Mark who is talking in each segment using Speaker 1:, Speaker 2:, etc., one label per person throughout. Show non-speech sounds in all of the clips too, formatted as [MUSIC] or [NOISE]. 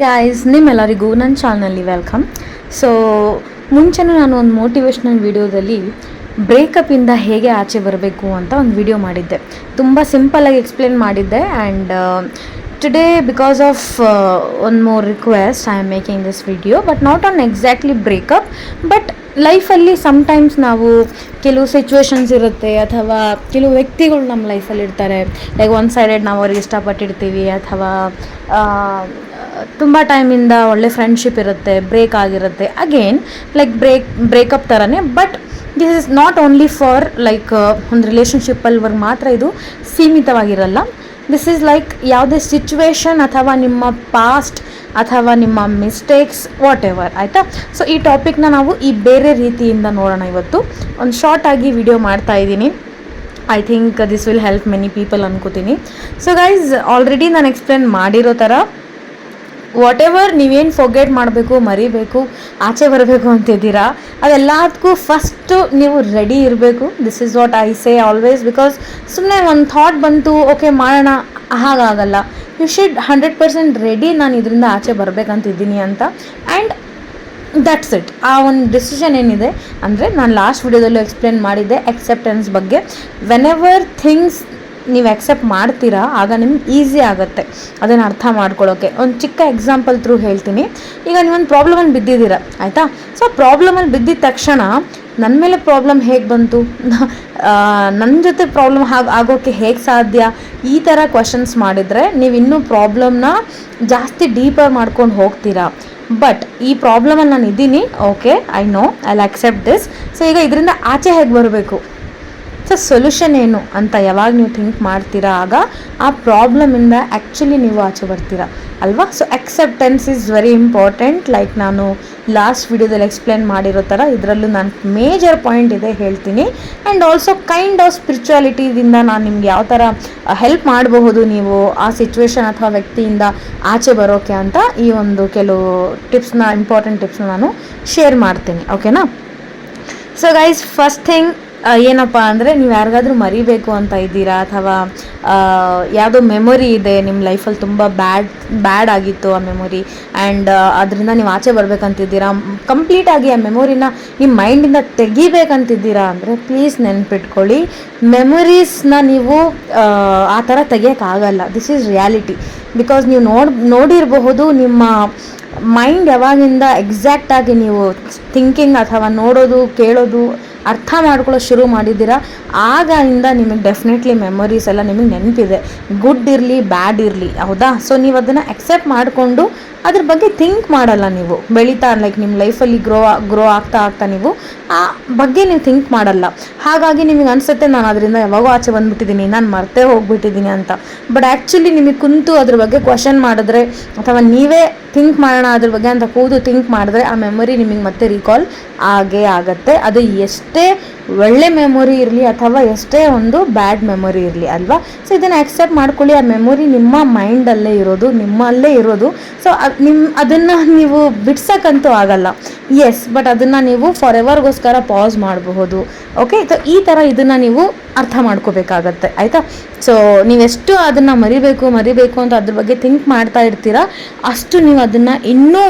Speaker 1: Guys ನಿಮ್ಮೆಲ್ಲರಿಗೂ ನನ್ನ ಚಾನಲ್ಲಿ welcome so ಮುಂಚೆನೂ ನಾನು ಒಂದು ಮೋಟಿವೇಶ್ನಲ್ ವಿಡಿಯೋದಲ್ಲಿ ಬ್ರೇಕಪ್ಪಿಂದ ಹೇಗೆ ಆಚೆ ಬರಬೇಕು ಅಂತ ಒಂದು ವಿಡಿಯೋ ಮಾಡಿದ್ದೆ. ತುಂಬ ಸಿಂಪಲಾಗಿ ಎಕ್ಸ್ಪ್ಲೇನ್ ಮಾಡಿದ್ದೆ and today because of one more request I am making this video but not on exactly breakup but ಲೈಫಲ್ಲಿ ಸಮ್ಟೈಮ್ಸ್ ನಾವು ಕೆಲವು ಸಿಚುವೇಶನ್ಸ್ ಇರುತ್ತೆ ಅಥವಾ ಕೆಲವು ವ್ಯಕ್ತಿಗಳು ನಮ್ಮ ಲೈಫಲ್ಲಿ ಇರ್ತಾರೆ. ಲೈಕ್ ಒನ್ ಸೈಡೆಡ್ ನಾವು ಅವ್ರಿಗೆ ಇಷ್ಟಪಟ್ಟಿರ್ತೀವಿ ಅಥವಾ ತುಂಬ ಟೈಮಿಂದ ಒಳ್ಳೆ ಫ್ರೆಂಡ್ಶಿಪ್ ಇರುತ್ತೆ ಬ್ರೇಕ್ ಆಗಿರುತ್ತೆ. ಅಗೇನ್ ಲೈಕ್ ಬ್ರೇಕ್ ಬ್ರೇಕಪ್ ಥರನೇ but this is not only for like ಒಂದು ರಿಲೇಷನ್ಶಿಪ್ಪಲ್ಲಿ ಮಾತ್ರ ಇದು ಸೀಮಿತವಾಗಿರಲ್ಲ. ದಿಸ್ ಈಸ್ ಲೈಕ್ ಯಾವುದೇ ಸಿಚುವೇಶನ್ ಅಥವಾ ನಿಮ್ಮ ಪಾಸ್ಟ್ ಅಥವಾ ನಿಮ್ಮ ಮಿಸ್ಟೇಕ್ಸ್ ವಾಟ್ ಎವರ್ ಆಯಿತಾ? ಸೊ ಈ ಟಾಪಿಕ್ನ ನಾವು ಈ ಬೇರೆ ರೀತಿಯಿಂದ ನೋಡೋಣ ಇವತ್ತು. ಒಂದು ಶಾರ್ಟ್ ಆಗಿ ವಿಡಿಯೋ ಮಾಡ್ತಾ ಇದ್ದೀನಿ. I think this will help many people ಅನ್ಕೋತೀನಿ. ಸೊ ಗೈಸ್ ಆಲ್ರೆಡಿ ನಾನು ಎಕ್ಸ್ಪ್ಲೇನ್ ಮಾಡಿರೋ ಥರ ವಾಟ್ ಎವರ್ ನೀವೇನು ಫೊಗೆಟ್ ಮಾಡಬೇಕು, ಮರಿಬೇಕು, ಆಚೆ ಬರಬೇಕು ಅಂತಿದ್ದೀರಾ ಅದೆಲ್ಲದಕ್ಕೂ ಫಸ್ಟು ನೀವು ರೆಡಿ ಇರಬೇಕು. This is what I say always because ಸುಮ್ಮನೆ ಒಂದು ಥಾಟ್ ಬಂತು ಓಕೆ ಮಾಡೋಣ, ಹಾಗಾಗಲ್ಲ. You should hundred percent ready ನಾನು ಇದರಿಂದ ಆಚೆ ಬರಬೇಕಂತಿದ್ದೀನಿ ಅಂತ. ಆ್ಯಂಡ್ ದಟ್ಸ್ ಇಟ್ ಆ ಒಂದು ಡಿಸಿಷನ್ ಏನಿದೆ ಅಂದರೆ ನಾನು ಲಾಸ್ಟ್ ವಿಡಿಯೋದಲ್ಲೂ ಎಕ್ಸ್ಪ್ಲೇನ್ ಮಾಡಿದ್ದೆ ಎಕ್ಸೆಪ್ಟೆನ್ಸ್ ಬಗ್ಗೆ. ವೆನ್ ಎವರ್ ಥಿಂಗ್ಸ್ ನೀವು ಅಕ್ಸೆಪ್ಟ್ ಮಾಡ್ತೀರಾ, ಆಗ ನಿಮ್ಗೆ ಈಸಿ ಆಗುತ್ತೆ. ಅದನ್ನು ಅರ್ಥ ಮಾಡ್ಕೊಳ್ಳೋಕ್ಕೆ ಒಂದು ಚಿಕ್ಕ ಎಕ್ಸಾಂಪಲ್ ಥ್ರೂ ಹೇಳ್ತೀನಿ. ಈಗ ನೀವೊಂದು ಪ್ರಾಬ್ಲಮಲ್ಲಿ ಬಿದ್ದಿದ್ದೀರಾ, ಆಯಿತಾ? ಸೊ ಪ್ರಾಬ್ಲಮಲ್ಲಿ ಬಿದ್ದಿದ ತಕ್ಷಣ ನನ್ನ ಮೇಲೆ ಪ್ರಾಬ್ಲಮ್ ಹೇಗೆ ಬಂತು? [LAUGHS] ನನ್ನ ಜೊತೆ ಪ್ರಾಬ್ಲಮ್ ಹಾಗೆ ಆಗೋಕ್ಕೆ ಹೇಗೆ ಸಾಧ್ಯ? ಈ ಥರ ಕ್ವಶನ್ಸ್ ಮಾಡಿದರೆ ನೀವು ಇನ್ನೂ ಪ್ರಾಬ್ಲಮ್ನ ಜಾಸ್ತಿ ಡೀಪರ್ ಮಾಡ್ಕೊಂಡು ಹೋಗ್ತೀರಾ. ಬಟ್ ಈ ಪ್ರಾಬ್ಲಮಲ್ಲಿ ನಾನು ಇದ್ದೀನಿ okay I know I accept this so ಈಗ ಇದರಿಂದ ಆಚೆ ಹೇಗೆ ಬರಬೇಕು? ಸೊ ಸೊಲ್ಯೂಷನ್ ಏನು ಅಂತ ಯಾವಾಗ ನೀವು ಥಿಂಕ್ ಮಾಡ್ತೀರಾ ಆಗ ಆ ಪ್ರಾಬ್ಲಮಿಂದ ಆ್ಯಕ್ಚುಲಿ ನೀವು ಆಚೆ ಬರ್ತೀರಾ, ಅಲ್ವಾ? So acceptance is very important like ನಾನು ಲಾಸ್ಟ್ ವಿಡಿಯೋದಲ್ಲಿ ಎಕ್ಸ್ಪ್ಲೇನ್ ಮಾಡಿರೋ ಥರ ಇದರಲ್ಲೂ ನಾನು ಮೇಜರ್ ಪಾಯಿಂಟ್ ಇದೆ ಹೇಳ್ತೀನಿ. ಆ್ಯಂಡ್ ಆಲ್ಸೋ ಕೈಂಡ್ ಆಫ್ ಸ್ಪಿರಿಚುಯಾಲಿಟಿಯಿಂದ ನಾನು ನಿಮ್ಗೆ ಯಾವ ಥರ ಹೆಲ್ಪ್ ಮಾಡಬಹುದು ನೀವು ಆ ಸಿಚುವೇಶನ್ ಅಥವಾ ವ್ಯಕ್ತಿಯಿಂದ ಆಚೆ ಬರೋಕೆ ಅಂತ ಈ ಒಂದು ಕೆಲವು ಟಿಪ್ಸ್ನ ಇಂಪಾರ್ಟೆಂಟ್ ಟಿಪ್ಸ್ನ ನಾನು ಶೇರ್ ಮಾಡ್ತೀನಿ. ಓಕೆನಾ ಸೊ ಗೈಸ್ ಫಸ್ಟ್ ಥಿಂಗ್ ಏನಪ್ಪ ಅಂದರೆ ನೀವು ಯಾರಿಗಾದರೂ ಮರಿಬೇಕು ಅಂತ ಇದ್ದೀರಾ? ಅಥವಾ ಯಾವುದೋ ಮೆಮೊರಿ ಇದೆ ನಿಮ್ಮ ಲೈಫಲ್ಲಿ ತುಂಬ ಬ್ಯಾಡ್ ಬ್ಯಾಡ್ ಆಗಿತ್ತು ಆ ಮೆಮೊರಿ ಆ್ಯಂಡ್ ಅದರಿಂದ ನೀವು ಆಚೆ ಬರಬೇಕಂತಿದ್ದೀರಾ? ಕಂಪ್ಲೀಟಾಗಿ ಆ ಮೆಮೊರಿನ ನಿಮ್ಮ ಮೈಂಡಿಂದ ತೆಗಿಬೇಕಂತಿದ್ದೀರಾ ಅಂದರೆ ಪ್ಲೀಸ್ ನೆನ್ಪಿಟ್ಕೊಳ್ಳಿ. ಮೆಮೊರೀಸ್ನ ನೀವು, ಆ ಥರ ತೆಗಿಯೋಕ್ಕಾಗಲ್ಲ. ದಿಸ್ ಈಸ್ ರಿಯಾಲಿಟಿ ಬಿಕಾಸ್ ನೀವು ನೋಡಿ, ನೋಡಿರಬಹುದು ನಿಮ್ಮ ಮೈಂಡ್ ಯಾವಾಗಿಂದ ಎಕ್ಸಾಕ್ಟಾಗಿ ನೀವು ಥಿಂಕಿಂಗ್ ಅಥವಾ ನೋಡೋದು, ಕೇಳೋದು ಅರ್ಥ ಮಾಡ್ಕೊಳ್ಳೋ ಶುರು ಮಾಡಿದ್ದೀರಾ? ಆಗಿಂದ ನಿಮಗೆ ಡೆಫಿನೆಟ್ಲಿ ಮೆಮೊರೀಸ್ ಎಲ್ಲ ನಿಮಗೆ ನೆನಪಿದೆ. ಗುಡ್ ಇರಲಿ ಬ್ಯಾಡ್ ಇರಲಿ, ಹೌದಾ? ಸೊ ನೀವು ಅದನ್ನು ಅಕ್ಸೆಪ್ಟ್ ಮಾಡಿಕೊಂಡು ಅದ್ರ ಬಗ್ಗೆ ಥಿಂಕ್ ಮಾಡಲ್ಲ ನೀವು. ಬೆಳೀತಾ ಲೈಕ್ ನಿಮ್ಮ ಲೈಫಲ್ಲಿ ಗ್ರೋ ಗ್ರೋ ಆಗ್ತಾ ಆಗ್ತಾ ನೀವು, ಆ ಬಗ್ಗೆ ನೀವು ಥಿಂಕ್ ಮಾಡಲ್ಲ. ಹಾಗಾಗಿ ನಿಮಗೆ ಅನಿಸುತ್ತೆ, ನಾನು ಅದರಿಂದ ಯಾವಾಗೋ ಆಚೆ ಬಂದುಬಿಟ್ಟಿದ್ದೀನಿ, ನಾನು ಮರ್ತೇ ಹೋಗ್ಬಿಟ್ಟಿದ್ದೀನಿ ಅಂತ. ಬಟ್ ಆ್ಯಕ್ಚುಲಿ ನಿಮಗೆ ಕುಂತು ಅದ್ರ ಬಗ್ಗೆ ಕ್ವಶನ್ ಮಾಡಿದ್ರೆ, ಅಥವಾ ನೀವೇ ಥಿಂಕ್ ಮಾಡೋಣ ಅದ್ರ ಬಗ್ಗೆ ಅಂತ ಕೂದು ಥಿಂಕ್ ಮಾಡಿದ್ರೆ, ಆ ಮೆಮೊರಿ ನಿಮಗೆ ಮತ್ತೆ ರೀಕಾಲ್ ಆಗೇ ಆಗುತ್ತೆ. ಅದು ಎಷ್ಟೇ gitti. ಒಳ್ಳೆ ಮೆಮೊರಿ ಇರಲಿ ಅಥವಾ ಎಷ್ಟೇ ಒಂದು ಬ್ಯಾಡ್ ಮೆಮೊರಿ ಇರಲಿ ಅಲ್ವಾ? ಸೊ ಇದನ್ನು ಆಕ್ಸೆಪ್ಟ್ ಮಾಡ್ಕೊಳ್ಳಿ. ಆ ಮೆಮೊರಿ ನಿಮ್ಮ ಮೈಂಡಲ್ಲೇ ಇರೋದು, ನಿಮ್ಮಲ್ಲೇ ಇರೋದು. ಸೊ ನಿಮ್ಮ ಅದನ್ನು ನೀವು ಬಿಡ್ಸೋಕ್ಕಂತೂ ಆಗಲ್ಲ. ಎಸ್ ಬಟ್ ಅದನ್ನು ನೀವು ಫಾರ್ ಎವರ್ಗೋಸ್ಕರ ಪಾಸ್ ಮಾಡಬಹುದು. ಓಕೆ ಸೊ ಈ ಥರ ಇದನ್ನು ನೀವು ಅರ್ಥ ಮಾಡ್ಕೋಬೇಕಾಗತ್ತೆ. ಆಯಿತಾ? ಸೊ ನೀವೆಷ್ಟು ಅದನ್ನು ಮರಿಬೇಕು ಮರಿಬೇಕು ಅಂತ ಅದ್ರ ಬಗ್ಗೆ ಥಿಂಕ್ ಮಾಡ್ತಾ ಇರ್ತೀರಾ, ಅಷ್ಟು ನೀವು ಅದನ್ನು ಇನ್ನೂ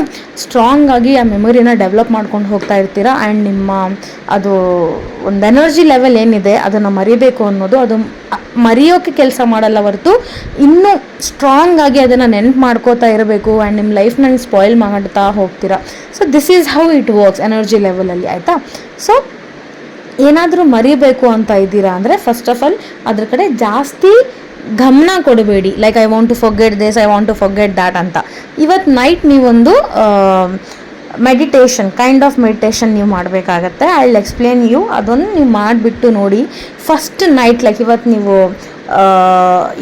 Speaker 1: ಸ್ಟ್ರಾಂಗ್ ಆಗಿ ಆ ಮೆಮೊರಿನ ಡೆವಲಪ್ ಮಾಡ್ಕೊಂಡು ಹೋಗ್ತಾ ಇರ್ತೀರಾ. ಆ್ಯಂಡ್ ನಿಮ್ಮ, ಅದು ಒಂದು ಎನರ್ಜಿ ಲೆವೆಲ್ ಏನಿದೆ, ಅದನ್ನು ಮರಿಬೇಕು ಅನ್ನೋದು, ಅದು ಮರೆಯೋಕೆ ಕೆಲಸ ಮಾಡಲ್ಲ ಹೊರತು ಇನ್ನೂ ಸ್ಟ್ರಾಂಗ್ ಆಗಿ ಅದನ್ನು ನೆನ್ಪು ಮಾಡ್ಕೋತಾ ಇರಬೇಕು ಆ್ಯಂಡ್ ನಿಮ್ಮ ಲೈಫ್ನ ನೀವು ಸ್ಪಾಯ್ಲ್ ಮಾಡ್ತಾ ಹೋಗ್ತೀರಾ. So this is how it works energy ಲೆವೆಲಲ್ಲಿ ಆಯಿತಾ? ಸೊ ಏನಾದರೂ ಮರಿಬೇಕು ಅಂತ ಇದ್ದೀರಾ ಅಂದರೆ ಫಸ್ಟ್ ಆಫ್ ಆಲ್ ಅದ್ರ ಕಡೆ ಜಾಸ್ತಿ ಗಮನ ಕೊಡಬೇಡಿ. Like I want to forget this I want to forget that ಅಂತ. ಇವತ್ತು ನೈಟ್ ನೀವೊಂದು ಮೆಡಿಟೇಷನ್ ಕೈಂಡ್ ಆಫ್ ಮೆಡಿಟೇಷನ್ ನೀವು ಮಾಡಬೇಕಾಗತ್ತೆ. ಐ ವಿಲ್ ಎಕ್ಸ್ಪ್ಲೇನ್ ಯು ಅದನ್ನು ನೀವು ಮಾಡಿಬಿಟ್ಟು ನೋಡಿ. ಫಸ್ಟ್ ನೈಟ್ ಲೈಕ್ ಇವತ್ತು ನೀವು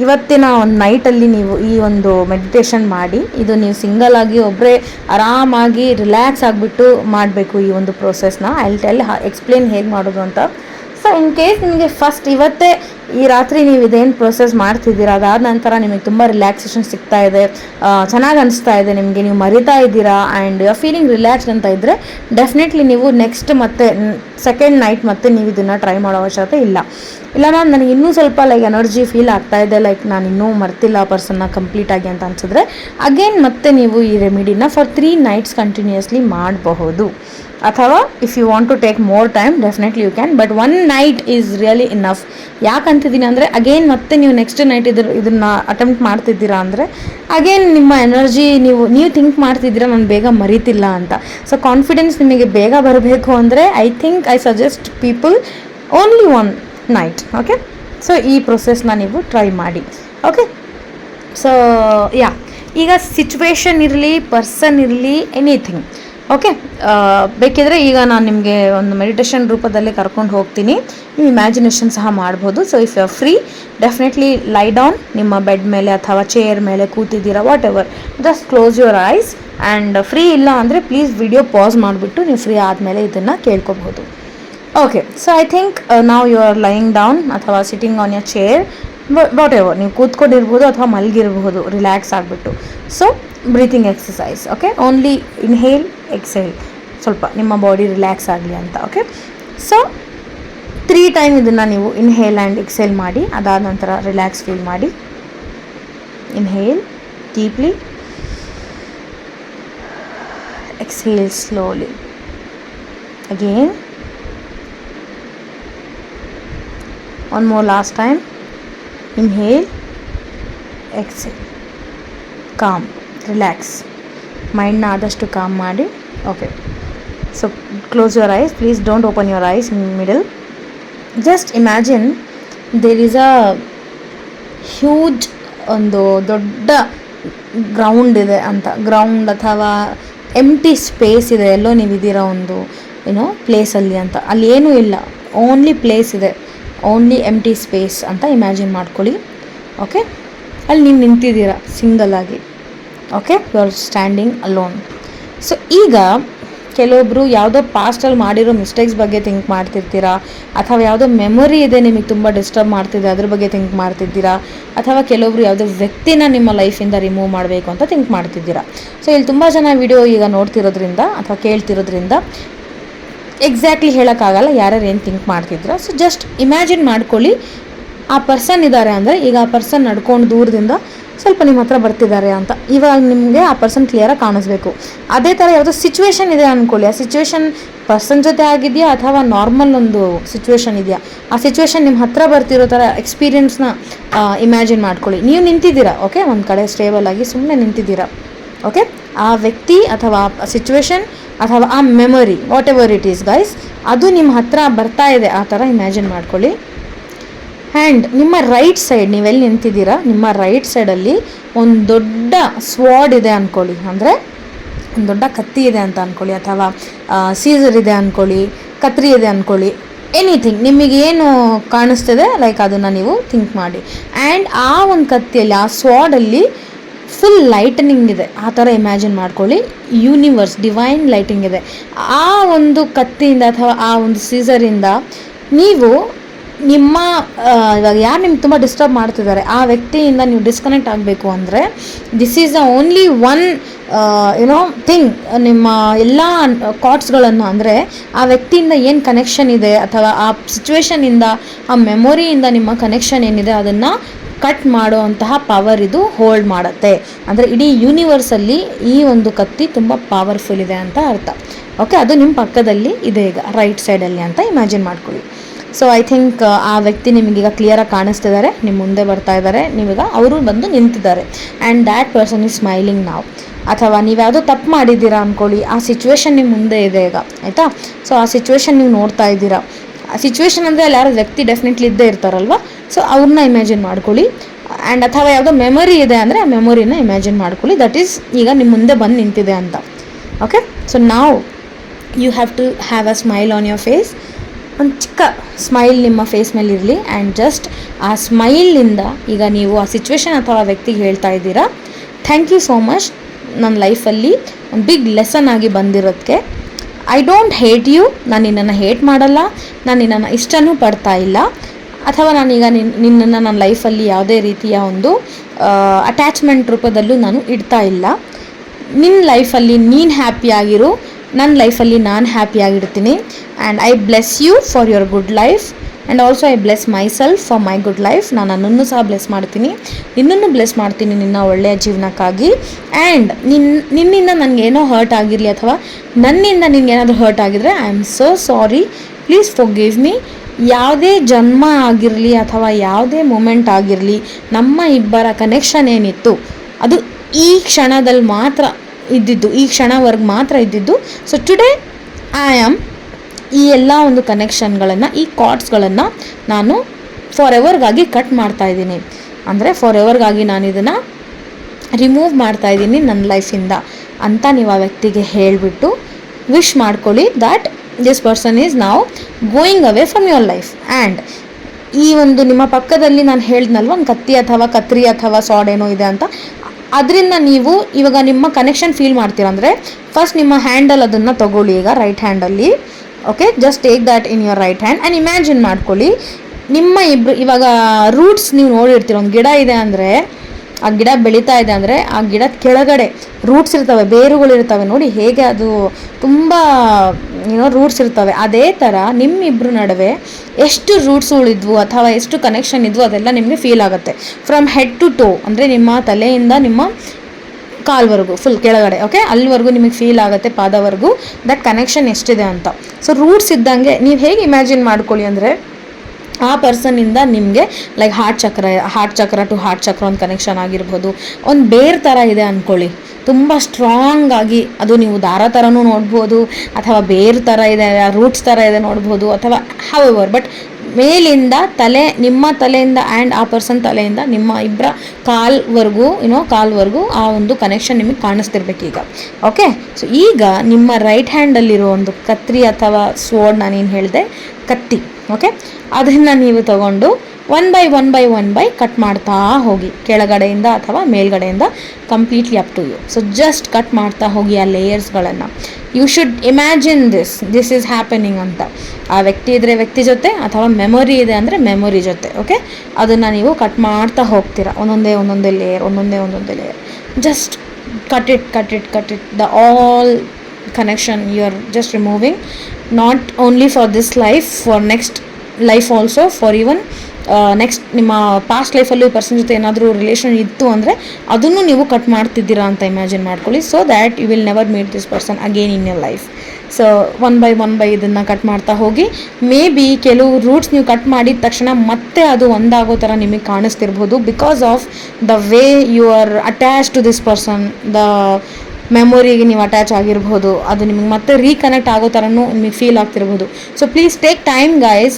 Speaker 1: ಇವತ್ತಿನ ಒಂದು ನೈಟಲ್ಲಿ ನೀವು ಈ ಒಂದು ಮೆಡಿಟೇಷನ್ ಮಾಡಿ. ಇದು ನೀವು ಸಿಂಗಲ್ ಆಗಿ ಒಬ್ಬರೇ ಆರಾಮಾಗಿ ರಿಲ್ಯಾಕ್ಸ್ ಆಗಿಬಿಟ್ಟು ಮಾಡಬೇಕು ಈ ಒಂದು ಪ್ರೋಸೆಸ್ನ ಐ ಟೆಲ್ ಎಕ್ಸ್ಪ್ಲೇನ್ ಹೇಗೆ ಮಾಡೋದು ಅಂತ. ಸೊ ಇನ್ ಕೇಸ್ ನಿಮಗೆ ಫಸ್ಟ್ ಇವತ್ತೇ ಈ ರಾತ್ರಿ ನೀವು ಇದೇನು ಪ್ರೊಸೆಸ್ ಮಾಡ್ತಿದ್ದೀರಾ, ಅದಾದ ನಂತರ ನಿಮಗೆ ತುಂಬ ರಿಲ್ಯಾಕ್ಸೇಷನ್ ಸಿಗ್ತಾ ಇದೆ ಚೆನ್ನಾಗಿ ಅನಿಸ್ತಾ ಇದೆ, ನಿಮಗೆ ನೀವು ಮರಿತಾ ಇದ್ದೀರಾ and you are feeling relaxed ಅಂತ ಇದ್ದರೆ ಡೆಫಿನೆಟ್ಲಿ ನೀವು ನೆಕ್ಸ್ಟ್ ಮತ್ತೆ ಸೆಕೆಂಡ್ ನೈಟ್ ಮತ್ತೆ ನೀವು ಇದನ್ನು ಟ್ರೈ ಮಾಡೋ ಅವಶ್ಯಕತೆ ಇಲ್ಲ. ಇಲ್ಲ ನಾನು ನನಗೆ ಇನ್ನೂ ಸ್ವಲ್ಪ ಲೈಕ್ ಎನರ್ಜಿ ಫೀಲ್ ಆಗ್ತಾ ಇದೆ ಲೈಕ್ ನಾನು ಇನ್ನೂ ಮರ್ತಿಲ್ಲ ಪರ್ಸನ್ನ ಕಂಪ್ಲೀಟಾಗಿ ಅಂತ ಅನ್ಸಿದ್ರೆ ಅಗೇನ್ ಮತ್ತೆ ನೀವು ಈ ರೆಮಿಡಿನ ಫಾರ್ ತ್ರೀ ನೈಟ್ಸ್ ಕಂಟಿನ್ಯೂಸ್ಲಿ ಮಾಡಬಹುದು. ಅಥವಾ if you want to take more time definitely you can but one night is really enough ಯಾಕಂತಿದ್ದೀನಿ ಅಂದರೆ ಅಗೇನ್ ಮತ್ತೆ ನೀವು ನೆಕ್ಸ್ಟ್ ನೈಟ್ ಇದ್ರ, ಇದನ್ನು ಅಟೆಂಪ್ಟ್ ಮಾಡ್ತಿದ್ದೀರಾ ಅಂದರೆ ಅಗೇನ್ ನಿಮ್ಮ ಎನರ್ಜಿ ನೀವು ನೀವು ಥಿಂಕ್ ಮಾಡ್ತಿದ್ದೀರಾ, ನಾನು ಬೇಗ ಮರಿತಿಲ್ಲ ಅಂತ. ಸೊ ಕಾನ್ಫಿಡೆನ್ಸ್ ನಿಮಗೆ ಬೇಗ ಬರಬೇಕು ಅಂದರೆ I think I suggest people only one night okay so ಈ ಪ್ರೊಸೆಸ್ನ ನೀವು ಟ್ರೈ ಮಾಡಿ ಓಕೆ ಸೊ ಯಾ ಈಗ ಸಿಚುವೇಶನ್ ಇರಲಿ ಪರ್ಸನ್ ಇರಲಿ ಎನಿಥಿಂಗ್ ಓಕೆ ಬೇಕಿದ್ರೆ ಈಗ ನಾನು ನಿಮಗೆ ಒಂದು ಮೆಡಿಟೇಷನ್ ರೂಪದಲ್ಲಿ ಕರ್ಕೊಂಡು ಹೋಗ್ತೀನಿ. ನೀವು ಇಮ್ಯಾಜಿನೇಷನ್ ಸಹ ಮಾಡ್ಬೋದು. So if you are free definitely lie down ನಿಮ್ಮ ಬೆಡ್ ಮೇಲೆ ಅಥವಾ ಚೇರ್ ಮೇಲೆ ಕೂತಿದ್ದೀರಾ whatever just close your eyes and free ಇಲ್ಲ ಅಂದರೆ ಪ್ಲೀಸ್ ವಿಡಿಯೋ ಪಾಸ್ ಮಾಡಿಬಿಟ್ಟು ನೀವು ಫ್ರೀ ಆದಮೇಲೆ ಇದನ್ನು ಕೇಳ್ಕೊಬೋದು ಓಕೆ ಸೊ ಐ ಥಿಂಕ್ ನಾವು ಯು ಆರ್ ಲೈಯಿಂಗ್ ಡೌನ್ ಅಥವಾ sitting on your chair whatever ನೀವು ಕೂತ್ಕೊಂಡಿರ್ಬೋದು ಅಥವಾ ಮಲಗಿರ್ಬೋದು ರಿಲ್ಯಾಕ್ಸ್ ಆಗಿಬಿಟ್ಟು. So breathing exercise okay only inhale exhale ಸ್ವಲ್ಪ ನಿಮ್ಮ ಬಾಡಿ ರಿಲ್ಯಾಕ್ಸ್ ಆಗಲಿ ಅಂತ ಓಕೆ ಸೊ ತ್ರೀ ಟೈಮ್ ಇದನ್ನು ನೀವು ಇನ್ಹೇಲ್ ಆ್ಯಂಡ್ ಎಕ್ಸೇಲ್ ಮಾಡಿ, ಅದಾದ ನಂತರ ರಿಲ್ಯಾಕ್ಸ್ ಫೀಲ್ ಮಾಡಿ. Inhale deeply exhale slowly again one more last time inhale exhale calm relax ಮೈಂಡ್ನ ಆದಷ್ಟು ಕಾಮ್ ಮಾಡಿ. Okay so close your eyes please don't open your eyes in middle just imagine there is a huge ಒಂದು ದೊಡ್ಡ ground ಇದೆ ಅಂತ. Ground ಅಥವಾ ಎಂಟಿ space ಇದೆ. ಎಲ್ಲೋ ನೀವಿದ್ದೀರಾ ಒಂದು ಏನೋ ಪ್ಲೇಸಲ್ಲಿ ಅಂತ. ಅಲ್ಲಿ ಏನೂ ಇಲ್ಲ. ಓನ್ಲಿ ಪ್ಲೇಸ್ ಇದೆ. ಓನ್ಲಿ ಎಂಟಿ ಸ್ಪೇಸ್ ಅಂತ ಇಮ್ಯಾಜಿನ್ ಮಾಡ್ಕೊಳ್ಳಿ. ಓಕೆ ಅಲ್ಲಿ ನೀವು ನಿಂತಿದ್ದೀರಾ ಸಿಂಗಲ್ ಆಗಿ. Okay you are standing alone so ಈಗ ಕೆಲವೊಬ್ಬರು ಯಾವುದೋ ಪಾಸ್ಟಲ್ಲಿ ಮಾಡಿರೋ ಮಿಸ್ಟೇಕ್ಸ್ ಬಗ್ಗೆ ಥಿಂಕ್ ಮಾಡ್ತಿರ್ತೀರಾ? ಅಥವಾ ಯಾವುದೋ ಮೆಮೊರಿ ಇದೆ ನಿಮಗೆ ತುಂಬ ಡಿಸ್ಟರ್ಬ್ ಮಾಡ್ತಿದೆ, ಅದ್ರ ಬಗ್ಗೆ ಥಿಂಕ್ ಮಾಡ್ತಿದ್ದೀರಾ ಅಥವಾ ಕೆಲವೊಬ್ರು ಯಾವುದೋ ವ್ಯಕ್ತಿನ ನಿಮ್ಮ ಲೈಫಿಂದ ರಿಮೂವ್ ಮಾಡಬೇಕು ಅಂತ ಥಿಂಕ್ ಮಾಡ್ತಿದ್ದೀರಾ ಸೊ ಇಲ್ಲಿ ತುಂಬ ಜನ ವಿಡಿಯೋ ಈಗ ನೋಡ್ತಿರೋದ್ರಿಂದ ಅಥವಾ ಕೇಳ್ತಿರೋದ್ರಿಂದ ಎಕ್ಸಾಕ್ಟ್ಲಿ ಹೇಳೋಕ್ಕಾಗಲ್ಲ, ಯಾರ್ಯಾರು ಏನು ಥಿಂಕ್ ಮಾಡ್ತಿದ್ದೀರಾ? ಸೊ ಜಸ್ಟ್ ಇಮ್ಯಾಜಿನ್ ಮಾಡ್ಕೊಳ್ಳಿ. ಆ ಪರ್ಸನ್ ಇದ್ದಾರೆ ಅಂದರೆ ಈಗ ಆ ಪರ್ಸನ್ ನಡ್ಕೊಂಡು ದೂರದಿಂದ ಸ್ವಲ್ಪ ನಿಮ್ಮ ಹತ್ರ ಬರ್ತಿದ್ದಾರೆ ಅಂತ. ಇವಾಗ ನಿಮಗೆ ಆ ಪರ್ಸನ್ ಕ್ಲಿಯರಾಗಿ ಕಾಣಿಸ್ಬೇಕು. ಅದೇ ಥರ ಯಾವುದೋ ಸಿಚುವೇಶನ್ ಇದೆ ಅಂದ್ಕೊಳ್ಳಿ ಆ ಸಿಚುವೇಶನ್ ಪರ್ಸನ್ ಜೊತೆ ಆಗಿದೆಯಾ ಅಥವಾ ನಾರ್ಮಲ್ ಒಂದು ಸಿಚುವೇಶನ್ ಇದೆಯಾ? ಆ ಸಿಚುವೇಶನ್ ನಿಮ್ಮ ಹತ್ರ ಬರ್ತಿರೋ ಥರ ಎಕ್ಸ್ಪೀರಿಯನ್ಸ್ನ ಇಮ್ಯಾಜಿನ್ ಮಾಡ್ಕೊಳ್ಳಿ. ನೀವು ನಿಂತಿದ್ದೀರಾ ಓಕೆ ಒಂದು ಕಡೆ ಸ್ಟೇಬಲ್ ಆಗಿ ಸುಮ್ಮನೆ ನಿಂತಿದ್ದೀರಾ ಓಕೆ ಆ ವ್ಯಕ್ತಿ ಅಥವಾ ಆ ಸಿಚುವೇಶನ್ ಅಥವಾ ಆ memory whatever it is guys ಅದು ನಿಮ್ಮ ಹತ್ರ ಬರ್ತಾ ಇದೆ, ಆ ಥರ ಇಮ್ಯಾಜಿನ್ ಮಾಡ್ಕೊಳ್ಳಿ. ಆ್ಯಂಡ್ ನಿಮ್ಮ ರೈಟ್ ಸೈಡ್ ನೀವೆಲ್ಲಿ ನಿಂತಿದ್ದೀರಾ? ನಿಮ್ಮ ರೈಟ್ ಸೈಡಲ್ಲಿ ಒಂದು ದೊಡ್ಡ ಸ್ವಾಡ್ ಇದೆ ಅಂದ್ಕೊಳ್ಳಿ ಅಂದರೆ ಒಂದು ದೊಡ್ಡ ಕತ್ತಿ ಇದೆ ಅಂತ ಅಂದ್ಕೊಳ್ಳಿ ಅಥವಾ ಸೀಸರ್ ಇದೆ ಅಂದ್ಕೊಳ್ಳಿ ಕತ್ರಿ ಇದೆ ಅಂದ್ಕೊಳ್ಳಿ ಎನಿಥಿಂಗ್ ನಿಮಗೇನು ಕಾಣಿಸ್ತಿದೆ ಲೈಕ್ ಅದನ್ನು ನೀವು ಥಿಂಕ್ ಮಾಡಿ. ಆ್ಯಂಡ್ ಆ ಒಂದು ಕತ್ತಿಯಲ್ಲಿ, ಆ ಸ್ವಾಡಲ್ಲಿ ಫುಲ್ ಲೈಟನಿಂಗ್ ಇದೆ. ಆ ಥರ ಇಮ್ಯಾಜಿನ್ ಮಾಡ್ಕೊಳ್ಳಿ. ಯೂನಿವರ್ಸ್ ಡಿವೈನ್ ಲೈಟಿಂಗ್ ಇದೆ. ಆ ಒಂದು ಕತ್ತಿಯಿಂದ ಅಥವಾ ಆ ಒಂದು ಸೀಸರಿಂದ ನೀವು ನಿಮ್ಮ ಇವಾಗ ಯಾರು ನಿಮ್ಗೆ ತುಂಬ ಡಿಸ್ಟರ್ಬ್ ಮಾಡ್ತಿದ್ದಾರೆ, ಆ ವ್ಯಕ್ತಿಯಿಂದ ನೀವು ಡಿಸ್ಕನೆಕ್ಟ್ ಆಗಬೇಕು ಅಂದರೆ this is the only one you know thing ನಿಮ್ಮ ಎಲ್ಲ ಕಾಟ್ಸ್ಗಳನ್ನು ಅಂದರೆ, ಆ ವ್ಯಕ್ತಿಯಿಂದ ಏನು ಕನೆಕ್ಷನ್ ಇದೆ, ಅಥವಾ ಆ ಸಿಚುವೇಶನಿಂದ ಆ ಮೆಮೊರಿಯಿಂದ ನಿಮ್ಮ ಕನೆಕ್ಷನ್ ಏನಿದೆ, ಅದನ್ನು ಕಟ್ ಮಾಡುವಂತಹ ಪವರ್ ಇದು ಹೋಲ್ಡ್ ಮಾಡುತ್ತೆ. ಅಂದರೆ ಇಡೀ ಯೂನಿವರ್ಸಲ್ಲಿ ಈ ಒಂದು ಕತ್ತಿ ತುಂಬ ಪವರ್ಫುಲ್ ಇದೆ ಅಂತ ಅರ್ಥ. ಓಕೆ ಅದು ನಿಮ್ಮ ಪಕ್ಕದಲ್ಲಿ ಇದೆ ಈಗ ರೈಟ್ ಸೈಡಲ್ಲಿ ಅಂತ ಇಮ್ಯಾಜಿನ್ ಮಾಡ್ಕೊಳ್ಳಿ. ಸೊ ಐ ಥಿಂಕ್ ಆ ವ್ಯಕ್ತಿ ನಿಮಗೀಗ ಕ್ಲಿಯರಾಗಿ ಕಾಣಿಸ್ತಿದ್ದಾರೆ. ನಿಮ್ಮ ಮುಂದೆ ಬರ್ತಾ ಇದ್ದಾರೆ. ನೀವೀಗ ಅವರು ಬಂದು ನಿಂತಿದ್ದಾರೆ. And that person is smiling ನಾವು ಅಥವಾ ನೀವು ಯಾವುದೋ ತಪ್ಪು ಮಾಡಿದ್ದೀರಾ ಅಂದ್ಕೊಳ್ಳಿ ಆ ಸಿಚುವೇಶನ್ ನಿಮ್ಮ ಮುಂದೆ ಇದೆ ಈಗ. ಆಯಿತಾ? ಸೊ ಆ ಸಿಚುವೇಶನ್ ನೀವು ನೋಡ್ತಾ ಇದ್ದೀರಾ. ಆ ಸಿಚುವೇಶನ್ ಅಂದರೆ ಅಲ್ಲಿ ಯಾರೋ ವ್ಯಕ್ತಿ ಡೆಫಿನೆಟ್ಲಿ ಇದ್ದೇ ಇರ್ತಾರಲ್ವ? ಸೊ ಅವ್ರನ್ನ ಇಮ್ಯಾಜಿನ್ ಮಾಡ್ಕೊಳ್ಳಿ. ಆ್ಯಂಡ್ ಅಥವಾ ಯಾವುದೋ ಮೆಮೊರಿ ಇದೆ ಅಂದರೆ ಆ ಮೆಮೊರಿನ ಇಮ್ಯಾಜಿನ್ ಮಾಡ್ಕೊಳ್ಳಿ. ದಟ್ ಈಸ್ ಈಗ ನಿಮ್ಮ ಮುಂದೆ ಬಂದು ನಿಂತಿದೆ ಅಂತ. ಓಕೆ ಸೊ ನಾವು you have to have a smile on your face ಒಂದು ಚಿಕ್ಕ ಸ್ಮೈಲ್ ನಿಮ್ಮ ಫೇಸ್ ಮೇಲೆ ಇರಲಿ ಆ್ಯಂಡ್ ಜಸ್ಟ್ ಆ ಸ್ಮೈಲಿಂದ ಈಗ ನೀವು ಆ ಸಿಚುವೇಶನ್ ಅಥವಾ ವ್ಯಕ್ತಿಗೆ ಹೇಳ್ತಾ ಇದ್ದೀರಾ. ಥ್ಯಾಂಕ್ ಯು ಸೋ ಮಚ್ ನನ್ನ ಲೈಫಲ್ಲಿ ಒಂದು ಬಿಗ್ ಲೆಸನ್ ಆಗಿ ಬಂದಿರೋದಕ್ಕೆ ಐ ಡೋಂಟ್ ಹೇಟ್ ಯು ನಾನು ನಿನ್ನನ್ನು ಹೇಟ್ ಮಾಡಲ್ಲ. ನಾನು ನಿನ್ನನ್ನು ಇಷ್ಟನೂ ಪಡ್ತಾ ಇಲ್ಲ. ಅಥವಾ ನಾನೀಗ ನಿನ್ನ ನಿನ್ನನ್ನು ನನ್ನ ಲೈಫಲ್ಲಿ ಯಾವುದೇ ರೀತಿಯ ಒಂದು ಅಟ್ಯಾಚ್ಮೆಂಟ್ ರೂಪದಲ್ಲೂ ನಾನು ಇಡ್ತಾ ಇಲ್ಲ. ನಿನ್ನ ಲೈಫಲ್ಲಿ ನೀನು ಹ್ಯಾಪಿಯಾಗಿರು ನನ್ನ ಲೈಫಲ್ಲಿ ನಾನು ಹ್ಯಾಪಿಯಾಗಿರ್ತೀನಿ and I bless you for your good life and also I bless myself for my good life ನಾನು ನನ್ನನ್ನು ಸಹ ಬ್ಲೆಸ್ ಮಾಡ್ತೀನಿ. ನಿನ್ನನ್ನು ಬ್ಲೆಸ್ ಮಾಡ್ತೀನಿ ನಿನ್ನ ಒಳ್ಳೆಯ ಜೀವನಕ್ಕಾಗಿ. ಆ್ಯಂಡ್ ನಿನ್ನ ನಿನ್ನಿಂದ ನನಗೇನೋ ಹರ್ಟ್ ಆಗಿರಲಿ ಅಥವಾ ನನ್ನಿಂದ ನಿನಗೇನಾದರೂ ಹರ್ಟ್ ಆಗಿದ್ರೆ I am so sorry please forgive me ಯಾವುದೇ ಜನ್ಮ ಆಗಿರಲಿ ಅಥವಾ ಯಾವುದೇ ಮೂಮೆಂಟ್ ಆಗಿರಲಿ ನಮ್ಮ ಇಬ್ಬರ ಕನೆಕ್ಷನ್ ಏನಿತ್ತು? ಅದು ಈ ಕ್ಷಣದಲ್ಲಿ ಮಾತ್ರ ಇದ್ದಿದ್ದು, ಈ ಕ್ಷಣವರೆಗೆ ಮಾತ್ರ ಇದ್ದಿದ್ದು. ಸೊ ಟುಡೇ ಐ ಆಮ್ ಈ ಎಲ್ಲ ಒಂದು ಕನೆಕ್ಷನ್ಗಳನ್ನು ಈ ಕಾರ್ಡ್ಸ್ಗಳನ್ನು ನಾನು ಫಾರ್ ಎವರ್ಗಾಗಿ ಕಟ್ ಮಾಡ್ತಾ ಇದ್ದೀನಿ. ಅಂದರೆ ಫಾರ್ ಎವರ್ಗಾಗಿ ನಾನು ಇದನ್ನು ರಿಮೂವ್ ಮಾಡ್ತಾ ಇದ್ದೀನಿ ನನ್ನ ಲೈಫಿಂದ ಅಂತ ನೀವು ಆ ವ್ಯಕ್ತಿಗೆ ಹೇಳಿಬಿಟ್ಟು ವಿಶ್ ಮಾಡ್ಕೊಳ್ಳಿ ದ್ಯಾಟ್ ದಿಸ್ ಪರ್ಸನ್ ಈಸ್ ನಾವು going away from your life and ಈ ಒಂದು ನಿಮ್ಮ ಪಕ್ಕದಲ್ಲಿ ನಾನು ಹೇಳಿದ್ನಲ್ವ, ಒಂದು ಕತ್ತಿ ಅಥವಾ ಕತ್ರಿ ಅಥವಾ ಸಾಡ್ ಏನೋ ಇದೆ ಅಂತ ಅದರಿಂದ ನೀವು ಇವಾಗ ನಿಮ್ಮ ಕನೆಕ್ಷನ್ ಫೀಲ್ ಮಾಡ್ತೀರ ಅಂದರೆ ಫಸ್ಟ್ ನಿಮ್ಮ ಹ್ಯಾಂಡಲ್ ಅದನ್ನು ತಗೊಳ್ಳಿ ಈಗ right ಹ್ಯಾಂಡಲ್ಲಿ okay just take that in your right hand and imagine ಮಾಡ್ಕೊಳ್ಳಿ. ನಿಮ್ಮ ಇಬ್ರು ಇವಾಗ ರೂಟ್ಸ್ ನೀವು ನೋಡಿರ್ತೀರ, ಒಂದು ಗಿಡ ಇದೆ ಅಂದರೆ ಆ ಗಿಡ ಬೆಳೀತಾ ಇದೆ ಅಂದರೆ ಆ ಗಿಡದ ಕೆಳಗಡೆ ರೂಟ್ಸ್ ಇರ್ತವೆ, ಬೇರುಗಳು ಇರ್ತವೆ. ನೋಡಿ ಹೇಗೆ ಅದು ತುಂಬ ಏನೋ ರೂಟ್ಸ್ ಇರ್ತವೆ. ಅದೇ ಥರ ನಿಮ್ಮಿಬ್ಬರ ನಡುವೆ ಎಷ್ಟು ರೂಟ್ಸ್ಗಳಿದ್ವು ಅಥವಾ ಎಷ್ಟು ಕನೆಕ್ಷನ್ ಇದ್ವು ಅದೆಲ್ಲ ನಿಮಗೆ ಫೀಲ್ ಆಗುತ್ತೆ. ಫ್ರಮ್ ಹೆಡ್ ಟು ಟೋ ಅಂದರೆ ನಿಮ್ಮ ತಲೆಯಿಂದ ನಿಮ್ಮ ಕಾಲ್ವರೆಗೂ ಫುಲ್ ಕೆಳಗಡೆ ಓಕೆ ಅಲ್ಲಿವರೆಗೂ ನಿಮಗೆ ಫೀಲ್ ಆಗುತ್ತೆ ಪಾದವರೆಗೂ. ದಟ್ ಕನೆಕ್ಷನ್ ಎಷ್ಟಿದೆ ಅಂತ. ಸೊ ರೂಟ್ಸ್ ಇದ್ದಂಗೆ, ನೀವು ಹೇಗೆ ಇಮ್ಯಾಜಿನ್ ಮಾಡ್ಕೊಳ್ಳಿ ಅಂದರೆ ಆ ಪರ್ಸನ್ನಿಂದ ನಿಮಗೆ like heart chakra heart chakra to heart chakra ಒಂದು ಕನೆಕ್ಷನ್ ಆಗಿರ್ಬೋದು. ಒಂದು ಬೇರ್ ಥರ ಇದೆ ಅಂದ್ಕೊಳ್ಳಿ ತುಂಬ ಸ್ಟ್ರಾಂಗ್ ಆಗಿ ಅದು ನೀವು ದಾರ ಥರನೂ ನೋಡ್ಬೋದು, ಅಥವಾ ಬೇರ್ ಥರ ಇದೆ ರೂಟ್ಸ್ ಥರ ಇದೆ ನೋಡ್ಬೋದು, ಅಥವಾ ಹವ್ ಎವರ್ ಬಟ್ ಮೇಲಿಂದ ತಲೆ, ನಿಮ್ಮ ತಲೆಯಿಂದ ಆ್ಯಂಡ್ ಆ ಪರ್ಸನ್ ತಲೆಯಿಂದ ನಿಮ್ಮ ಇಬ್ಬರ ಕಾಲ್ವರೆಗೂ ಏನೋ ಕಾಲ್ವರೆಗೂ ಆ ಒಂದು ಕನೆಕ್ಷನ್ ನಿಮಗೆ ಕಾಣಿಸ್ತಿರ್ಬೇಕೀಗ. ಓಕೆ ಸೊ ಈಗ ನಿಮ್ಮ ರೈಟ್ ಹ್ಯಾಂಡಲ್ಲಿರೋ ಒಂದು ಕತ್ರಿ ಅಥವಾ ಸ್ವೋರ್ಡ್ ನಾನೇನು ಹೇಳಿದೆ? ಕತ್ತಿ. ಓಕೆ ಅದನ್ನು ನೀವು ತಗೊಂಡು one by one by one by cut ಮಾಡ್ತಾ ಹೋಗಿ. ಕೆಳಗಡೆಯಿಂದ ಅಥವಾ ಮೇಲ್ಗಡೆಯಿಂದ completely up to you so just cut ಮಾಡ್ತಾ ಹೋಗಿ ಆ ಲೇಯರ್ಸ್ಗಳನ್ನು you should imagine this this is happening ಅಂತ. ಆ ವ್ಯಕ್ತಿ ಇದ್ದರೆ ವ್ಯಕ್ತಿ ಜೊತೆ ಅಥವಾ ಮೆಮೊರಿ ಇದೆ ಅಂದರೆ ಮೆಮೊರಿ ಜೊತೆ. ಓಕೆ ಅದನ್ನು ನೀವು ಕಟ್ ಮಾಡ್ತಾ ಹೋಗ್ತೀರಾ. ಒಂದೊಂದೇ ಒಂದೊಂದೇ ಲೇಯರ್ ಒಂದೊಂದೇ ಒಂದೊಂದೇ layer just cut it cut it cut it the all connection you are just removing. Not only for this life for next life also for even next ನಿಮ್ಮ ಪಾಸ್ಟ್ ಲೈಫಲ್ಲಿ ಪರ್ಸನ್ ಜೊತೆ ಏನಾದರೂ ರಿಲೇಷನ್ ಇತ್ತು ಅಂದರೆ ಅದನ್ನು ನೀವು ಕಟ್ ಮಾಡ್ತಿದ್ದೀರಾ ಅಂತ ಇಮ್ಯಾಜಿನ್ ಮಾಡ್ಕೊಳ್ಳಿ. So that you will never meet this person again in your life so one by one by ಇದನ್ನು ಕಟ್ ಮಾಡ್ತಾ ಹೋಗಿ. ಮೇ ಬಿ ಕೆಲವು ರೂಟ್ಸ್ ನೀವು ಕಟ್ ಮಾಡಿದ ತಕ್ಷಣ ಮತ್ತೆ ಅದು ಒಂದಾಗೋ ಥರ ನಿಮಗೆ ಕಾಣಿಸ್ತಿರ್ಬೋದು because of the way you are attach to this person the ಮೆಮೊರಿಗೆ ನೀವು ಅಟ್ಯಾಚ್ ಆಗಿರ್ಬೋದು, ಅದು ನಿಮಗೆ ಮತ್ತೆ ರೀಕನೆಕ್ಟ್ ಆಗೋ ಥರನೂ ನಿಮಗೆ feel ಆಗ್ತಿರ್ಬೋದು. So please take time guys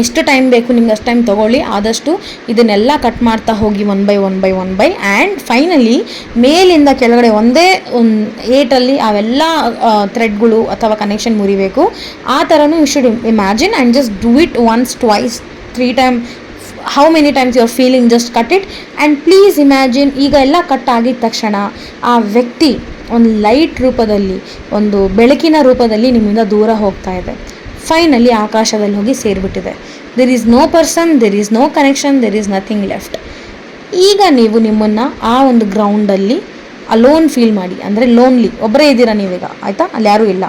Speaker 1: ಎಷ್ಟು ಟೈಮ್ ಬೇಕು ನಿಮ್ಗೆ ಅಷ್ಟು ಟೈಮ್ ತೊಗೊಳ್ಳಿ. ಆದಷ್ಟು ಇದನ್ನೆಲ್ಲ ಕಟ್ ಮಾಡ್ತಾ ಹೋಗಿ one by one by one by and finally ಮೇಲಿಂದ ಕೆಳಗಡೆ ಒಂದೇ ಒಂದು ಏಟಲ್ಲಿ ಅವೆಲ್ಲ ಥ್ರೆಡ್ಗಳು ಅಥವಾ ಕನೆಕ್ಷನ್ ಮುರಿಬೇಕು. ಆ ಥರನೂ you should imagine and just do it once twice three time how many times you are feeling just cut it and please imagine ಈಗ ಎಲ್ಲ ಕಟ್ ಆಗಿದ ತಕ್ಷಣ ಆ ವ್ಯಕ್ತಿ ಒಂದು ಲೈಟ್ ರೂಪದಲ್ಲಿ, ಒಂದು ಬೆಳಕಿನ ರೂಪದಲ್ಲಿ ನಿಮ್ಮಿಂದ ದೂರ ಹೋಗ್ತಾ ಇದೆ. ಫೈನಲಿ ಆಕಾಶದಲ್ಲಿ ಹೋಗಿ ಸೇರಿಬಿಟ್ಟಿದೆ. There is no person there is no connection there is nothing left ಈಗ ನೀವು ನಿಮ್ಮನ್ನು ಆ ಒಂದು ಗ್ರೌಂಡಲ್ಲಿ ಅಲೋನ್ ಫೀಲ್ ಮಾಡಿ. ಅಂದರೆ ಲೋನ್ಲಿ ಒಬ್ಬರೇ ಇದ್ದೀರಾ ನೀವೀಗ? ಆಯಿತಾ? ಅಲ್ಲಿ ಯಾರೂ ಇಲ್ಲ.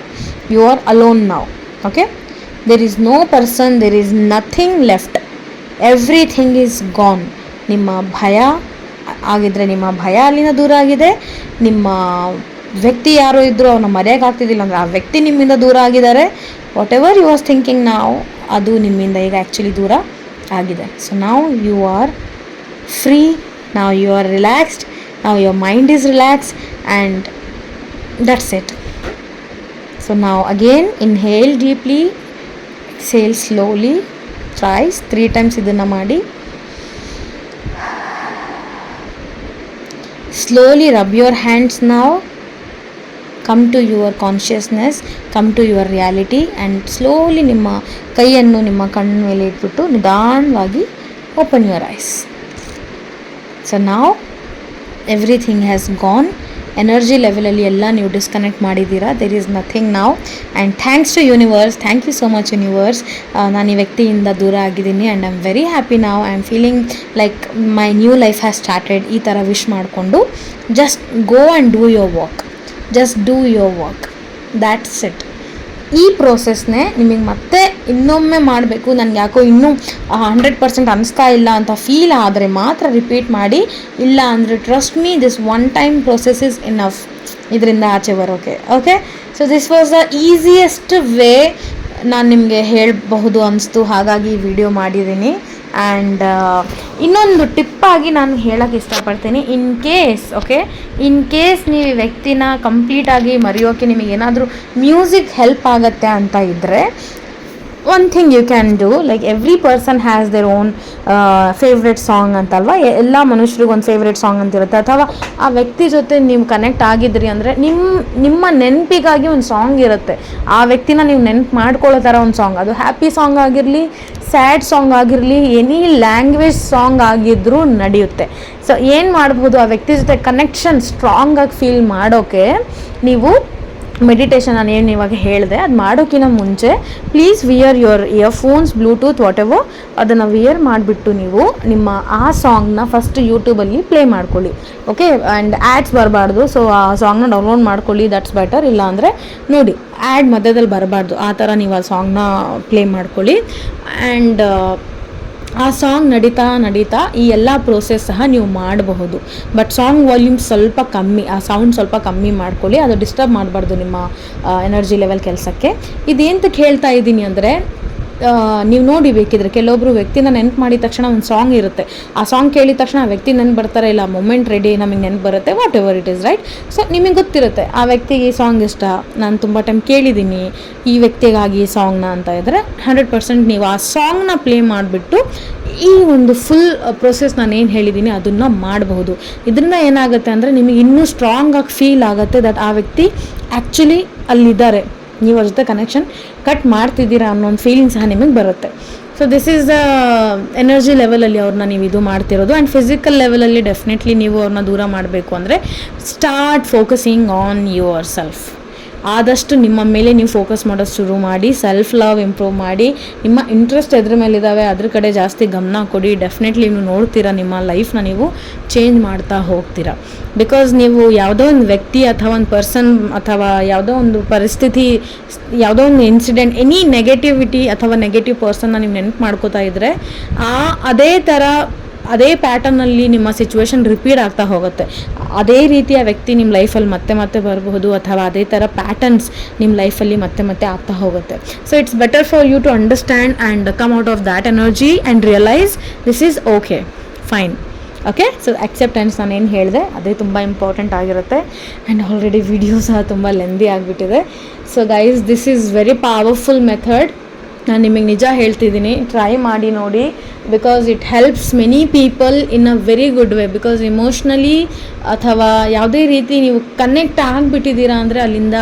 Speaker 1: ಯು ಆರ್ ಅಲೋನ್ ನಾವು okay there is no person there is nothing left everything is gone ನಿಮ್ಮ ಭಯ ಆಗಿದ್ದರೆ ನಿಮ್ಮ ಭಯ ಅಲ್ಲಿಂದ ದೂರ ಆಗಿದೆ. ನಿಮ್ಮ ವ್ಯಕ್ತಿ ಯಾರೋ ಇದ್ದರೂ ಅವ್ರನ್ನ ಮರೆಯೋಕ್ಕಾಗ್ತಿದ್ದಿಲ್ಲ ಅಂದರೆ ಆ ವ್ಯಕ್ತಿ ನಿಮ್ಮಿಂದ ದೂರ ಆಗಿದ್ದಾರೆ. Whatever you was thinking ನಾವು ಅದು ನಿಮ್ಮಿಂದ ಈಗ ಆ್ಯಕ್ಚುಲಿ ದೂರ ಆಗಿದೆ. ಸೊ ನಾವು ಯು ಆರ್ ಫ್ರೀ ನಾವು ಯು ಆರ್ ರಿಲ್ಯಾಕ್ಸ್ಡ್ ನಾವು your mind is relax and that's it so ನಾವು again inhale deeply exhale slowly thrice three times ಇದನ್ನು ಮಾಡಿ. ಸ್ಲೋಲಿ ರಬ್ ಯುವರ್ ಹ್ಯಾಂಡ್ಸ್ ನಾವು come to your consciousness come to your reality and slowly ನಿಮ್ಮ ಕೈಯನ್ನು ನಿಮ್ಮ ಕಣ್ಣು ಮೇಲೆ ಇಟ್ಬಿಟ್ಟು ನಿಧಾನವಾಗಿ ಓಪನ್ ಯುವರ್ ಐಸ್ ಸೊ ನಾವು ಎವ್ರಿಥಿಂಗ್ ಹ್ಯಾಸ್ ಗಾನ್ ಎನರ್ಜಿ ಲೆವೆಲಲ್ಲಿ ಎಲ್ಲ ನೀವು ಡಿಸ್ಕನೆಕ್ಟ್ ಮಾಡಿದ್ದೀರಾ? ದೇರ್ ಈಸ್ ನಥಿಂಗ್ ನಾವು and thanks to universe thank you so much universe ನಾನು ಈ ವ್ಯಕ್ತಿಯಿಂದ ದೂರ ಆಗಿದ್ದೀನಿ and I am very happy ನಾವು I am feeling like my new life has started ಈ ಥರ ವಿಶ್ ಮಾಡಿಕೊಂಡು just go and do your walk just do your work that's it ಈ ಪ್ರೋಸೆಸ್ನೇ ನಿಮಗೆ ಮತ್ತೆ ಇನ್ನೊಮ್ಮೆ ಮಾಡಬೇಕು. ನನಗೆ ಯಾಕೋ ಇನ್ನೂ ಹಂಡ್ರೆಡ್ ಪರ್ಸೆಂಟ್ ಅನಿಸ್ತಾ ಇಲ್ಲ ಅಂತ ಫೀಲ್ ಆದರೆ ಮಾತ್ರ ರಿಪೀಟ್ ಮಾಡಿ. ಇಲ್ಲ ಅಂದರೆ trust me this one time process is enough ಇದರಿಂದ ಆಚೆ ಬರೋಕೆ okay so this was the easiest way ನಾನು ನಿಮಗೆ ಹೇಳಬಹುದು ಅನಿಸ್ತು. ಹಾಗಾಗಿ ವಿಡಿಯೋ ಮಾಡಿದ್ದೀನಿ. ಆ್ಯಂಡ್ ಇನ್ನೊಂದು ಟಿಪ್ಪಾಗಿ ನಾನು ಹೇಳೋಕ್ಕೆ ಇಷ್ಟಪಡ್ತೀನಿ. In case okay in case ನೀವು ವ್ಯಕ್ತಿನ ಕಂಪ್ಲೀಟಾಗಿ ಮರೆಯೋಕ್ಕೆ ನಿಮಗೆ ಏನಾದರೂ ಮ್ಯೂಸಿಕ್ ಹೆಲ್ಪ್ ಆಗುತ್ತೆ ಅಂತ ಇದ್ದರೆ one thing you can do like every person has their own favourite song ಅಂತಲ್ವಾ? ಎಲ್ಲ ಮನುಷ್ಯರಿಗೂ ಒಂದು ಫೇವ್ರೆಟ್ ಸಾಂಗ್ ಅಂತ ಇರುತ್ತೆ ಅಥವಾ ಆ ವ್ಯಕ್ತಿ ಜೊತೆ ನೀವು ಕನೆಕ್ಟ್ ಆಗಿದ್ರಿ ಅಂದರೆ ನಿಮ್ಮ ನಿಮ್ಮ ನೆನಪಿಗಾಗಿ ಒಂದು ಸಾಂಗ್ ಇರುತ್ತೆ. ಆ ವ್ಯಕ್ತಿನ ನೀವು ನೆನಪು ಮಾಡ್ಕೊಳ್ಳೋ ಥರ ಒಂದು ಸಾಂಗ್ ಅದು ಹ್ಯಾಪಿ ಸಾಂಗ್ ಆಗಿರಲಿ ಸ್ಯಾಡ್ ಸಾಂಗ್ ಆಗಿರಲಿ ಎನಿ ಲ್ಯಾಂಗ್ವೇಜ್ ಸಾಂಗ್ ಆಗಿದ್ರೂ ನಡೆಯುತ್ತೆ. ಸೊ ಏನು ಮಾಡ್ಬೋದು? ಆ ವ್ಯಕ್ತಿ ಜೊತೆ ಕನೆಕ್ಷನ್ ಸ್ಟ್ರಾಂಗಾಗಿ ಫೀಲ್ ಮಾಡೋಕ್ಕೆ ನೀವು ಮೆಡಿಟೇಷನ್ ನಾನು ಏನು ಇವಾಗ ಹೇಳಿದೆ, ಅದು ಮಾಡೋಕ್ಕಿಂತ ಮುಂಚೆ please wear your earphones bluetooth whatever ಅದನ್ನು ವಿಯರ್ ಮಾಡಿಬಿಟ್ಟು ನೀವು ನಿಮ್ಮ ಆ ಸಾಂಗ್ನ ಫಸ್ಟ್ ಯೂಟ್ಯೂಬಲ್ಲಿ ಪ್ಲೇ ಮಾಡ್ಕೊಳ್ಳಿ. ಓಕೆ ಆ್ಯಂಡ್ ಆ್ಯಡ್ಸ್ ಬರಬಾರ್ದು ಸೊ ಆ ಸಾಂಗ್ನ ಡೌನ್ಲೋಡ್ ಮಾಡ್ಕೊಳ್ಳಿ ದಟ್ಸ್ ಬೆಟರ್ ಇಲ್ಲ ಅಂದರೆ ನೋಡಿ ಆ್ಯಡ್ ಮಧ್ಯದಲ್ಲಿ ಬರಬಾರ್ದು, ಆ ಥರ ನೀವು ಆ ಸಾಂಗ್ನ ಪ್ಲೇ ಮಾಡ್ಕೊಳ್ಳಿ. ಆ್ಯಂಡ್ ಆ ಸಾಂಗ್ ನಡೀತಾ ನಡೀತಾ ಈ ಎಲ್ಲ ಪ್ರೋಸೆಸ್ ಸಹ ನೀವು ಮಾಡಬಹುದು. ಬಟ್ ಸಾಂಗ್ ವಾಲ್ಯೂಮ್ ಸ್ವಲ್ಪ ಕಮ್ಮಿ, ಆ ಸೌಂಡ್ ಸ್ವಲ್ಪ ಕಮ್ಮಿ ಮಾಡ್ಕೊಳ್ಳಿ, ಅದು ಡಿಸ್ಟರ್ಬ್ ಮಾಡಬಾರ್ದು ನಿಮ್ಮ ಎನರ್ಜಿ ಲೆವೆಲ್ ಕೆಲಸಕ್ಕೆ. ಇದೇಂತಕ್ಕೆ ಹೇಳ್ತಾ ಇದ್ದೀನಿ ಅಂದರೆ ನೀವು ನೋಡಿ ಬೇಕಿದ್ರೆ ಕೆಲವೊಬ್ಬರು ವ್ಯಕ್ತಿನ ನೆನ್ಪು ಮಾಡಿದ ತಕ್ಷಣ ಒಂದು ಸಾಂಗ್ ಇರುತ್ತೆ. ಆ ಸಾಂಗ್ ಕೇಳಿದ ತಕ್ಷಣ ಆ ವ್ಯಕ್ತಿ ನೆನ್ಪು ಬರ್ತಾರೆ, ಇಲ್ಲ ಮೊಮೆಂಟ್ ರೆಡಿ ನಮಗೆ ನೆನ್ಪು ಬರುತ್ತೆ whatever it is right so ನಿಮಗೆ ಗೊತ್ತಿರುತ್ತೆ, ಆ ವ್ಯಕ್ತಿಗೆ ಈ ಸಾಂಗ್ ಇಷ್ಟ, ನಾನು ತುಂಬ ಟೈಮ್ ಕೇಳಿದ್ದೀನಿ ಈ ವ್ಯಕ್ತಿಗಾಗಿ ಈ ಸಾಂಗ್ನ ಅಂತ ಇದ್ದರೆ ಹಂಡ್ರೆಡ್ ಪರ್ಸೆಂಟ್ ನೀವು ಆ ಸಾಂಗ್ನ ಪ್ಲೇ ಮಾಡಿಬಿಟ್ಟು ಈ ಒಂದು ಫುಲ್ ಪ್ರೊಸೆಸ್ ನಾನು ಏನು ಹೇಳಿದ್ದೀನಿ ಅದನ್ನು ಮಾಡಬಹುದು. ಇದರಿಂದ ಏನಾಗುತ್ತೆ ಅಂದರೆ ನಿಮಗೆ ಇನ್ನೂ ಸ್ಟ್ರಾಂಗಾಗಿ ಫೀಲ್ ಆಗುತ್ತೆ ದಟ್ ಆ ವ್ಯಕ್ತಿ ಆ್ಯಕ್ಚುಲಿ ಅಲ್ಲಿದ್ದಾರೆ. ನೀವು ಅವ್ರ ಜೊತೆ ಕನೆಕ್ಷನ್ ಕಟ್ ಮಾಡ್ತಿದ್ದೀರಾ ಅನ್ನೋ ಒಂದು ಫೀಲಿಂಗ್ ಸಹ ನಿಮಗೆ ಬರುತ್ತೆ. So this is the energy ಲೆವೆಲಲ್ಲಿ ಅವ್ರನ್ನ ನೀವು ಇದು ಮಾಡ್ತಿರೋದು ಆ್ಯಂಡ್ ಫಿಸಿಕಲ್ ಲೆವೆಲಲ್ಲಿ ಡೆಫಿನೆಟ್ಲಿ ನೀವು ಅವ್ರನ್ನ ದೂರ ಮಾಡಬೇಕು ಅಂದರೆ start focusing on yourself ಆದಷ್ಟು ನಿಮ್ಮ ಮೇಲೆ ನೀವು ಫೋಕಸ್ ಮಾಡೋದು ಶುರು ಮಾಡಿ ಸೆಲ್ಫ್ ಲವ್ ಇಂಪ್ರೂವ್ ಮಾಡಿ, ನಿಮ್ಮ ಇಂಟ್ರೆಸ್ಟ್ ಎದ್ರ ಮೇಲಿದ್ದಾವೆ ಅದ್ರ ಕಡೆ ಜಾಸ್ತಿ ಗಮನ ಕೊಡಿ. ಡೆಫಿನೆಟ್ಲಿ ನೀವು ನೋಡ್ತೀರಾ ನಿಮ್ಮ ಲೈಫ್ನ ನೀವು ಚೇಂಜ್ ಮಾಡ್ತಾ ಹೋಗ್ತೀರಾ. ಬಿಕಾಸ್ ನೀವು ಯಾವುದೋ ಒಂದು ವ್ಯಕ್ತಿ ಅಥವಾ ಒಂದು ಪರ್ಸನ್ ಅಥವಾ ಯಾವುದೋ ಒಂದು ಪರಿಸ್ಥಿತಿ, ಯಾವುದೋ ಒಂದು ಇನ್ಸಿಡೆಂಟ್ ಎನಿ ನೆಗೆಟಿವಿಟಿ ಅಥವಾ ನೆಗೆಟಿವ್ ಪರ್ಸನ್ನ ನೀವು ನೆನಪು ಮಾಡ್ಕೋತಾ ಇದ್ದರೆ ಆ, ಅದೇ ಥರ ಅದೇ ಪ್ಯಾಟರ್ನಲ್ಲಿ ನಿಮ್ಮ ಸಿಚುವೇಶನ್ ರಿಪೀಟ್ ಆಗ್ತಾ ಹೋಗುತ್ತೆ. ಅದೇ ರೀತಿಯ ವ್ಯಕ್ತಿ ನಿಮ್ಮ ಲೈಫಲ್ಲಿ ಮತ್ತೆ ಮತ್ತೆ ಬರಬಹುದು ಅಥವಾ ಅದೇ ಥರ ಪ್ಯಾಟರ್ನ್ಸ್ ನಿಮ್ಮ ಲೈಫಲ್ಲಿ ಮತ್ತೆ ಮತ್ತೆ ಆಗ್ತಾ ಹೋಗುತ್ತೆ. So it's better for you to understand and come out of that energy and realise this is okay fine okay so acceptance ನಾನು ಏನು ಹೇಳಿದೆ, ಅದೇ ತುಂಬ ಇಂಪಾರ್ಟೆಂಟ್ ಆಗಿರುತ್ತೆ. ಆ್ಯಂಡ್ ಆಲ್ರೆಡಿ ವಿಡಿಯೋ ಸಹ ತುಂಬ ಲೆಂದಿ ಆಗಿಬಿಟ್ಟಿದೆ. So guys this is very powerful method ನಾನು ನಿಮಗೆ ನಿಜ ಹೇಳ್ತಿದ್ದೀನಿ. ಟ್ರೈ ಮಾಡಿ ನೋಡಿ because it helps many people in a very good way because emotionally ಅಥವಾ ಯಾವುದೇ ರೀತಿ ನೀವು ಕನೆಕ್ಟ್ ಆಗಿಬಿಟ್ಟಿದ್ದೀರಾ ಅಂದರೆ ಅಲ್ಲಿಂದ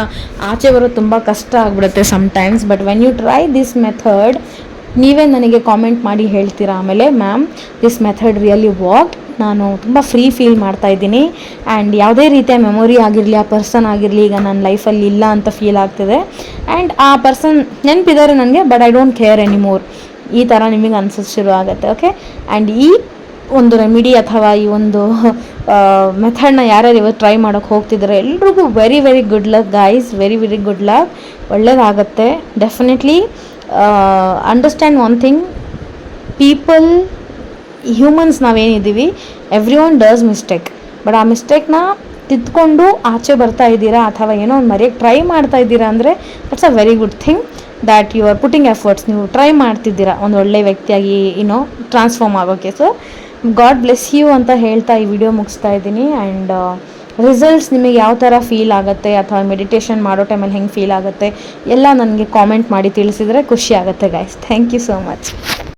Speaker 1: ಆಚೆ ಬರೋದು ತುಂಬ ಕಷ್ಟ ಆಗಿಬಿಡುತ್ತೆ sometimes but when you try this method ನೀವೇ ನನಗೆ ಕಾಮೆಂಟ್ ಮಾಡಿ ಹೇಳ್ತೀರಾ ಆಮೇಲೆ ma'am this method really work ನಾನು ತುಂಬ ಫ್ರೀ ಫೀಲ್ ಮಾಡ್ತಾ ಇದ್ದೀನಿ. ಆ್ಯಂಡ್ ಯಾವುದೇ ರೀತಿಯ ಮೆಮೊರಿ ಆಗಿರಲಿ, ಆ ಪರ್ಸನ್ ಆಗಿರಲಿ, ಈಗ ನನ್ನ ಲೈಫಲ್ಲಿ ಇಲ್ಲ ಅಂತ ಫೀಲ್ ಆಗ್ತಿದೆ. ಆ್ಯಂಡ್ ಆ ಪರ್ಸನ್ ನೆನಪಿದ್ದಾರೆ ನನಗೆ but I don't care anymore ಈ ಥರ ನಿಮಗೆ ಅನ್ಸೋದು ಶುರು ಆಗುತ್ತೆ ಓಕೆ ಆ್ಯಂಡ್ ಈ ಒಂದು ರೆಮಿಡಿ ಅಥವಾ ಈ ಒಂದು ಮೆಥಡ್ನ ಯಾರ್ಯಾರು ಇವತ್ತು ಟ್ರೈ ಮಾಡೋಕ್ಕೆ ಹೋಗ್ತಿದ್ದಾರೆ ಎಲ್ರಿಗೂ very very good luck guys very very good luck ಒಳ್ಳೇದಾಗತ್ತೆ. Definitely understand one thing people humans ನಾವೇನಿದ್ದೀವಿ everyone does mistake but ಆ ಮಿಸ್ಟೇಕ್ನ ತಿದ್ಕೊಂಡು ಆಚೆ ಬರ್ತಾ ಇದ್ದೀರಾ ಅಥವಾ ಏನೋ ಒಂದು ಮರೆಯೋಕ್ಕೆ ಟ್ರೈ ಮಾಡ್ತಾ ಇದ್ದೀರಾ ಅಂದರೆ that's a very good thing that you are putting efforts ನೀವು ಟ್ರೈ ಮಾಡ್ತಿದ್ದೀರಾ. ಒಂದು ಒಳ್ಳೆ ವ್ಯಕ್ತಿಯಾಗಿ ಏನೋ ಟ್ರಾನ್ಸ್ಫಾರ್ಮ್ ಆಗೋಕ್ಕೆ ಸೊ ಗಾಡ್ ಬ್ಲೆಸ್ ಯು ಅಂತ ಹೇಳ್ತಾ ಈ ವಿಡಿಯೋ ಮುಗಿಸ್ತಾ ಇದ್ದೀನಿ. ಆ್ಯಂಡ್ ರಿಸಲ್ಟ್ಸ್ ನಿಮಗೆ ಯಾವ ಥರ ಫೀಲ್ ಆಗುತ್ತೆ ಅಥವಾ ಮೆಡಿಟೇಷನ್ ಮಾಡೋ ಟೈಮಲ್ಲಿ ಹೆಂಗೆ ಫೀಲ್ ಆಗುತ್ತೆ, ಎಲ್ಲ ನನಗೆ ಕಾಮೆಂಟ್ ಮಾಡಿ ತಿಳಿಸಿದರೆ ಖುಷಿ ಆಗುತ್ತೆ guys thank you so much